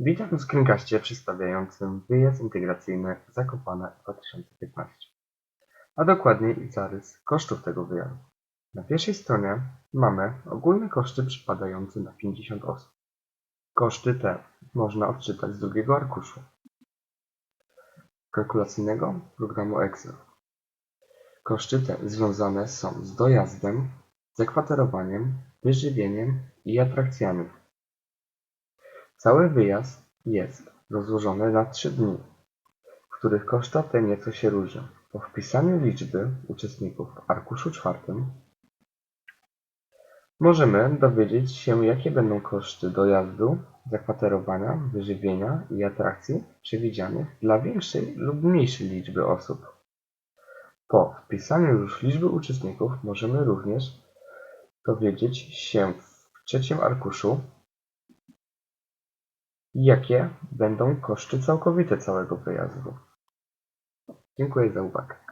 Witam w screencaście przedstawiającym wyjazd integracyjny Zakopane 2015, a dokładniej zarys kosztów tego wyjazdu. Na pierwszej stronie mamy ogólne koszty przypadające na 50 osób. Koszty te można odczytać z drugiego arkuszu kalkulacyjnego programu Excel. Koszty te związane są z dojazdem, zakwaterowaniem, wyżywieniem i atrakcjami. Cały wyjazd jest rozłożony na trzy dni, w których koszta te nieco się różnią. Po wpisaniu liczby uczestników w arkuszu czwartym możemy dowiedzieć się, jakie będą koszty dojazdu, zakwaterowania, wyżywienia i atrakcji przewidzianych dla większej lub mniejszej liczby osób. Po wpisaniu już liczby uczestników możemy również dowiedzieć się w trzecim arkuszu, jakie będą koszty całkowite całego wyjazdu. Dziękuję za uwagę.